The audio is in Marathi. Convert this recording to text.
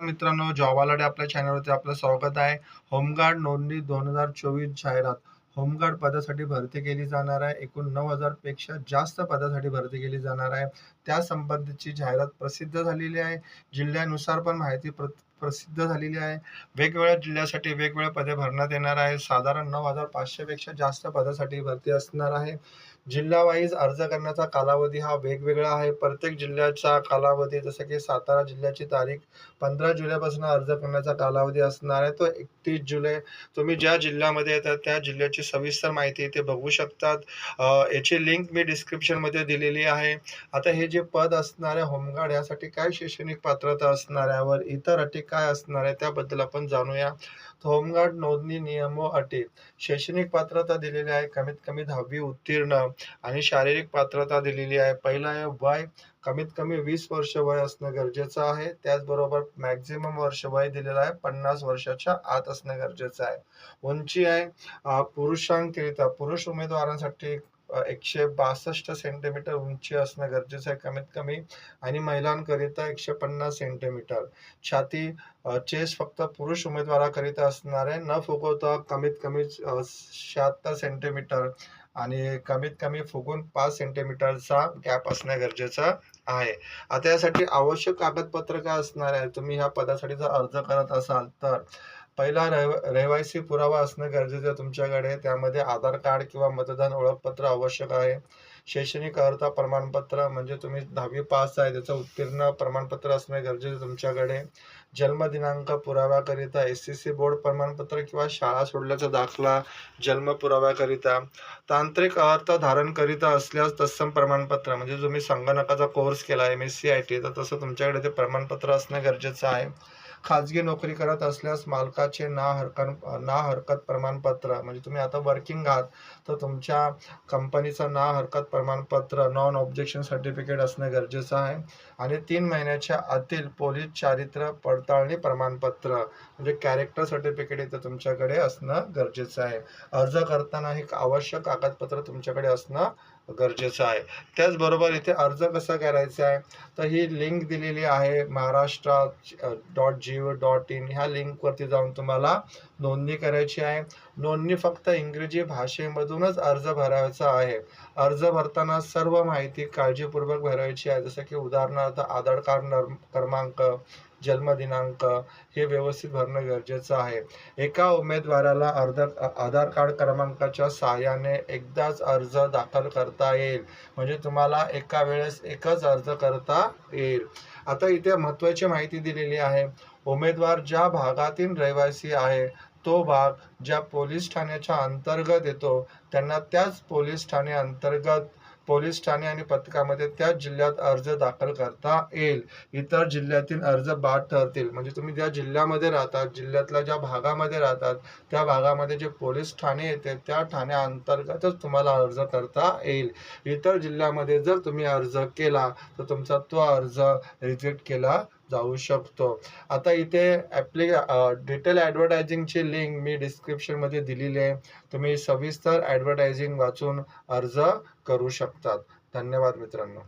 मित्रांनो जॉब आलडे आपल्या चॅनलवरती आपलं स्वागत आहे. होमगार्ड नोंदणी दोन हजार चोवीस जाहिरात. होमगार्ड पदासाठी भरती केली जाणार आहे. एकूण नऊ हजारपेक्षा जास्त पदासाठी भरती केली जाणार आहे. त्या संबंधीची जाहिरात प्रसिद्ध झालेली आहे. जिल्ह्यानुसार पण माहिती प्र प्रसिद्ध झालेली आहे. वेगवेगळ्या जिल्ह्यासाठी वेगवेगळे पदे भरण्यात येणार आहे साधारण नऊ हजार पाचशेपेक्षा जास्त पदासाठी भरती असणार आहे. जिल्हावाईज अर्ज करण्याचा कालावधी हा वेगवेगळा आहे. प्रत्येक जिल्ह्याचा कालावधी जसं की सातारा जिल्ह्याची तारीख पंधरा जुलैपासून अर्ज करण्याचा कालावधी असणार आहे. तो एकतीस जुलै. तुम्ही ज्या जिल्ह्यामध्ये येतात त्या जिल्ह्याची सविस्तर माहिती इथे बघू शकतात. याची लिंक मी डिस्क्रिप्शनमध्ये दिलेली आहे. आता हे जे पद असणार आहे होमगार्ड यासाठी काय शैक्षणिक पात्रता असणार आहे वर इतर अटी काय असणार आहे त्याबद्दल आपण जाणूया. होमगार्ड नोंदणी नियम व अटी. शैक्षणिक पात्रता दिलेली आहे कमीत कमी दहावी उत्तीर्ण आणि शारीरिक पात्रता दिलेली आहे. पहिला आहे वय कमीत कमी वीस वर्ष वय असणं गरजेचं आहे. त्याचबरोबर मॅक्झिमम वर्ष वय दिलेलं आहे पन्नास वर्षाच्या आत असणं गरजेचं आहे. उंची आहे पुरुषांकरिता पुरुष उमेदवारांसाठी एकशे बासष्ट सेंटीमीटर उंची असणं गरजेचं आहे कमीत कमी आणि महिलांकरिता एकशे पन्नास सेंटीमीटर. छाती चेस फक्त पुरुष उमेदवाराकरिता असणार आहे. न फुगवता कमीत कमी शहात्तर सेंटीमीटर आणि कमीत कमी फुगून पाच सेंटीमीटरचा गॅप असणं गरजेचं आहे. आता यासाठी आवश्यक कागदपत्र काय असणार आहे? तुम्ही ह्या पदासाठी जर अर्ज करत असाल तर. पहिला रहिव रहिवासी पुरावा असणं गरजेचं आहे तुमच्याकडे. त्यामध्ये आधार कार्ड किंवा मतदान ओळखपत्र आवश्यक आहे. शैक्षणिक अर्हता प्रमाणपत्र म्हणजे तुम्ही दहावी पास आहे त्याचं उत्तीर्ण प्रमाणपत्र असणे गरजेचं आहे तुमच्याकडे. जन्मदिनांक पुराव्याकरिता एस सी सी बोर्ड प्रमाणपत्र किंवा शाळा सोडल्याचा दाखला जन्म पुराव्याकरिता. तांत्रिक अर्हता धारण करीता असल्यास तत्सम प्रमाणपत्र म्हणजे तुम्ही संगणकाचा कोर्स केला M S C I T तर तसं तुमच्याकडे ते प्रमाणपत्र असणं गरजेचं आहे. खाजगी नोकरी करत असल्यास मालकाचे ना हरकत ना हरकत प्रमाणपत्र म्हणजे तुम्ही आता वर्किंग आहात तर तुमच्या कंपनीचं ना हरकत प्रमाणपत्र नॉन ऑब्जेक्शन सर्टिफिकेट असणं गरजेचं आहे. आणि तीन महिन्याच्या आतील पोलीस चारित्र्य पडताळणी प्रमाणपत्र म्हणजे कॅरेक्टर सर्टिफिकेट इथं तुमच्याकडे असणं गरजेचं आहे. अर्ज करताना हे आवश्यक कागदपत्र तुमच्याकडे असणं गरजेचं आहे. त्याचबरोबर इथे अर्ज कसा करायचा आहे? तर ही लिंक दिलेली आहे Maharashtra dot G O dot in ह्या लिंकवरती जाऊन तुम्हाला नोंदणी करायची आहे. नोंदणी फक्त इंग्रजी भाषेमधूनच अर्ज भरायचा आहे. अर्ज भरताना सर्व माहिती काळजीपूर्वक भरायची आहे. जसं की उदाहरणार्थ आधार कार्ड क्रमांक जन्मदिनांक हे व्यवस्थित भरणं गरजेचं आहे. एका उमेदवाराला अर्ध आधार कार्ड क्रमांकाच्या सहाय्याने एकदाच अर्ज दाखल करता येईल. म्हणजे तुम्हाला एका वेळेस एकच अर्ज करता येईल. आता इथे महत्त्वाची माहिती दिलेली आहे. उमेदवार ज्या भागातील रहिवासी आहे तो भाग ज्या पोलीस ठाण्याच्या अंतर्गत येतो त्यांना त्याच पोलीस ठाणे अंतर्गत पोलीस ठाणे आणि पथकामध्ये त्याच जिल्ह्यात अर्ज दाखल करता येईल. इतर जिल्ह्यातील अर्ज बाद ठरतील. म्हणजे तुम्ही ज्या जिल्ह्यामध्ये राहतात जिल्ह्यातल्या ज्या भागामध्ये राहतात त्या भागामध्ये जे पोलीस ठाणे येते त्या ठाण्याअंतर्गतच तुम्हाला अर्ज करता येईल. इतर जिल्ह्यामध्ये जर तुम्ही अर्ज केला तर तुमचा तो अर्ज रिजेक्ट केला जाऊ शकतो. आता इथे ॲप्लिक डिटेल ॲडव्हर्टायझिंगची लिंक मी डिस्क्रिप्शनमध्ये दिलेली आहे. तुम्ही सविस्तर ॲडव्हर्टायझिंग वाचून अर्ज करू शकतात. धन्यवाद मित्रांनो.